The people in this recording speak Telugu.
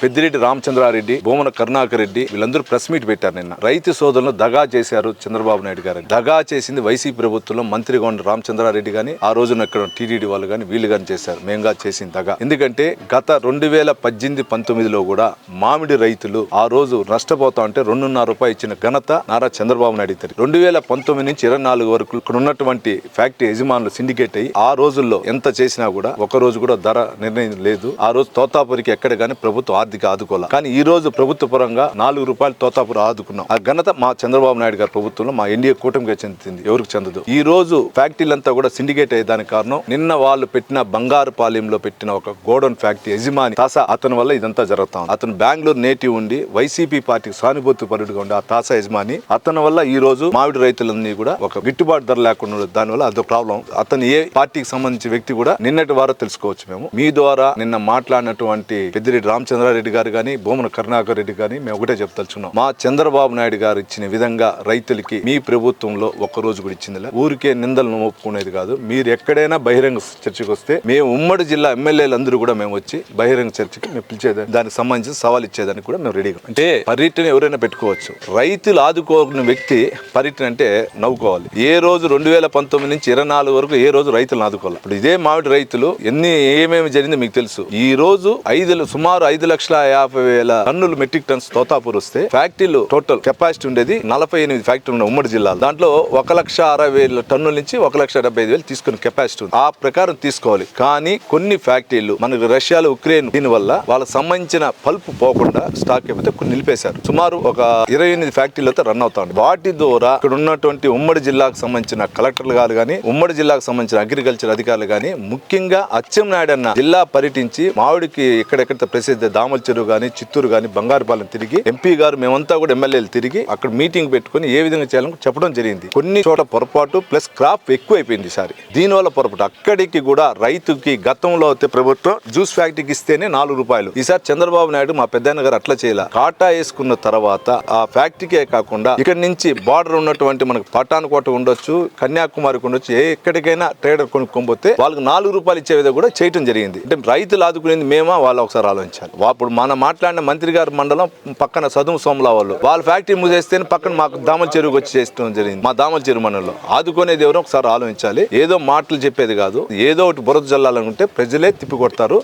పెద్దిరెడ్డి రామచంద్రారెడ్డి భూమన కరుణాకర్ రెడ్డి వీళ్ళందరూ ప్రెస్ మీట్ పెట్టారు నిన్న. రైతు సోదరులను దగా చేశారు చంద్రబాబు నాయుడు గారు. దగా చేసింది వైసీపీ ప్రభుత్వంలో మంత్రిగా ఉన్న రామచంద్రారెడ్డి గాని ఆ రోజున ఇక్కడ టీడీడీ వాళ్ళు కానీ వీళ్ళు కానీ చేశారు. మేంగా చేసింది దగా. ఎందుకంటే గత రెండు వేల పద్దెనిమిది పంతొమ్మిదిలో కూడా మామిడి రైతులు ఆ రోజు నష్టపోతా ఉంటే రెండున్నర రూపాయలు ఇచ్చిన ఘనత నారా చంద్రబాబు నాయుడు ఇద్దరు రెండు వేల పంతొమ్మిది నుంచి ఇరవై నాలుగు వరకు ఇక్కడ ఉన్నటువంటి ఫ్యాక్టరీ యజమానులు సిండికేట్ అయ్యి ఆ రోజుల్లో ఎంత చేసినా కూడా ఒక రోజు కూడా ధర నిర్ణయం లేదు. ఆ రోజు తోతాపురికి ఎక్కడ కానీ ప్రభుత్వం ఆర్థిక ఆదుకోవాలి? కానీ ఈ రోజు ప్రభుత్వ పరంగా నాలుగు రూపాయలు తోతాపురం ఆదుకున్నాం. ఆ ఘనత మా చంద్రబాబు నాయుడు గారి ప్రభుత్వంలో మా ఎన్డీఏ కూటమికి చెందుతుంది ఎవరికి చెందదు. ఈ రోజు ఫ్యాక్టరీలంతా కూడా సిండికేట్ అయ్యేదానికి కారణం నిన్న వాళ్ళు పెట్టిన బంగారు పాలెంలో పెట్టిన ఒక గోడౌన్ ఫ్యాక్టరీ యజమాని తాసా. అతని వల్ల ఇదంతా జరుగుతా ఉంది. అతను బెంగళూరు నేటివ్ ఉండి వైసీపీ పార్టీకి సానుభూతి పరుడుగా ఉండే ఆ తాసా యజమాని అతని వల్ల ఈ రోజు మామిడి రైతులన్నీ కూడా ఒక గిట్టుబాటు ధర లేకుండా దాని దానివల్ల అదో ప్రాబ్లం. అతను ఏ పార్టీకి సంబంధించిన వ్యక్తి కూడా నిన్నటి వారు తెలుసుకోవచ్చు మేము. మీ ద్వారా నిన్న మాట్లాడినటువంటి పెద్దిరెడ్డి రెడ్డి గారు కానీ భూమన కరుణాకర్ రెడ్డి కానీ మేము ఒకటే చెప్తలుచున్నాం మా చంద్రబాబు నాయుడు గారు ఇచ్చిన విధంగా రైతులకి మీ ప్రభుత్వంలో ఒక్క రోజు కూడా ఇచ్చిందిలే ఊరికే నిందలను ఒప్పుకునేది కాదు. మీరు ఎక్కడైనా బహిరంగ చర్చకు వస్తే మేము ఉమ్మడి జిల్లా ఎమ్మెల్యేలు అందరూ కూడా మేము వచ్చి బహిరంగ చర్చకి మేము పిలిచేదాన్ని దానికి సంబంధించిన సవాల్ ఇచ్చేదానికి కూడా మేము రెడీగా అంటే పర్యటన ఎవరైనా పెట్టుకోవచ్చు. రైతులు ఆదుకోని వ్యక్తి పర్యటన అంటే నవ్వుకోవాలి. ఏ రోజు రెండు వేల పంతొమ్మిది నుంచి ఇరవై నాలుగు వరకు ఏ రోజు రైతులను ఆదుకోవాలి. ఇప్పుడు ఇదే మామిడి రైతులు ఎన్ని ఏమేమి జరిగిందో మీకు తెలుసు. ఈ రోజు ఐదు సుమారు ఐదు లక్షల యాభై వేల టన్నులు మెట్రిక్ టన్స్ తోతాపూర్ వస్తే ఫ్యాక్టరీలు టోటల్ కెపాసిటీ ఉండేది నలభై ఎనిమిది ఫ్యాక్టరీ ఉన్న ఉమ్మడి జిల్లాలో. దాంట్లో ఒక లక్ష అరవై వేల టన్నుల నుంచి ఒక లక్ష డెబ్బై ఐదు వేలు తీసుకునే కెపాసిటీ ఉంది. ఆ ప్రకారం తీసుకోవాలి. కానీ కొన్ని ఫ్యాక్టరీలు మనకు రష్యాలో ఉక్రెయిన్ దీని వల్ల వాళ్ళకి సంబంధించిన పల్ప్ పోకుండా స్టాక్ అయిపోతే కొన్ని నిలిపేశారు. సుమారు ఒక ఇరవై ఎనిమిది ఫ్యాక్టరీలతో రన్ అవుతా ఉంది వాటి ద్వారా ఇక్కడ ఉన్నటువంటి ఉమ్మడి జిల్లాకు సంబంధించిన కలెక్టర్లు గారు కానీ ఉమ్మడి జిల్లాకు సంబంధించిన అగ్రికల్చర్ అధికారులు కానీ ముఖ్యంగా అచ్చెం నాయుడు అన్న జిల్లా పర్యటించి మామిడికి ఎక్కడెక్కడ ప్రసిద్ధ దామల చెరువు కానీ చిత్తూరు కానీ బంగారుపాలెం తిరిగి ఎంపీ గారు మేమంతా కూడా ఎమ్మెల్యేలు తిరిగి అక్కడ మీటింగ్ పెట్టుకుని ఏ విధంగా చేయాలని చెప్పడం జరిగింది. కొన్ని చోట పొరపాటు ప్లస్ క్రాప్ ఎక్కువ అయిపోయింది ఈసారి. దీనివల్ల పొరపాటు. అక్కడికి కూడా రైతుకి గతంలో అయితే ప్రభుత్వం జ్యూస్ ఫ్యాక్టరీకి ఇస్తేనే నాలుగు రూపాయలు. ఈసారి చంద్రబాబు నాయుడు మా పెద్దన్న గారు అట్లా చేయాల? కాటా వేసుకున్న తర్వాత ఆ ఫ్యాక్టరీకే కాకుండా ఇక్కడ నుంచి బార్డర్ ఉన్నటువంటి మనకు పట్టానుకోట ఉండొచ్చు కన్యాకుమారికి ఉండొచ్చు ఏ ఎక్కడికైనా ట్రేడర్ కొనుక్కోపోతే వాళ్ళకి నాలుగు రూపాయలు ఇచ్చే విధంగా కూడా చేయటం జరిగింది. అంటే రైతులు ఆదుకునేది మేమా? వాళ్ళు ఒకసారి ఆలోచించాలి. వా- ఇప్పుడు మనం మాట్లాడిన మంత్రి గారి మండలం పక్కన సదుము సోమలా వాళ్ళు. వాళ్ళ ఫ్యాక్టరీ మూసేస్తే పక్కన మాకు దామల చెరువుకి వచ్చి చేస్తడం జరిగింది. మా దామల చెరువు మండలంలో. ఆదుకునేది ఎవరో ఒకసారి ఆలోచించాలి. ఏదో మాటలు చెప్పేది కాదు. ఏదో ఒకటి బురద జల్లాలనుకుంటే ప్రజలే తిప్పి కొడతారు.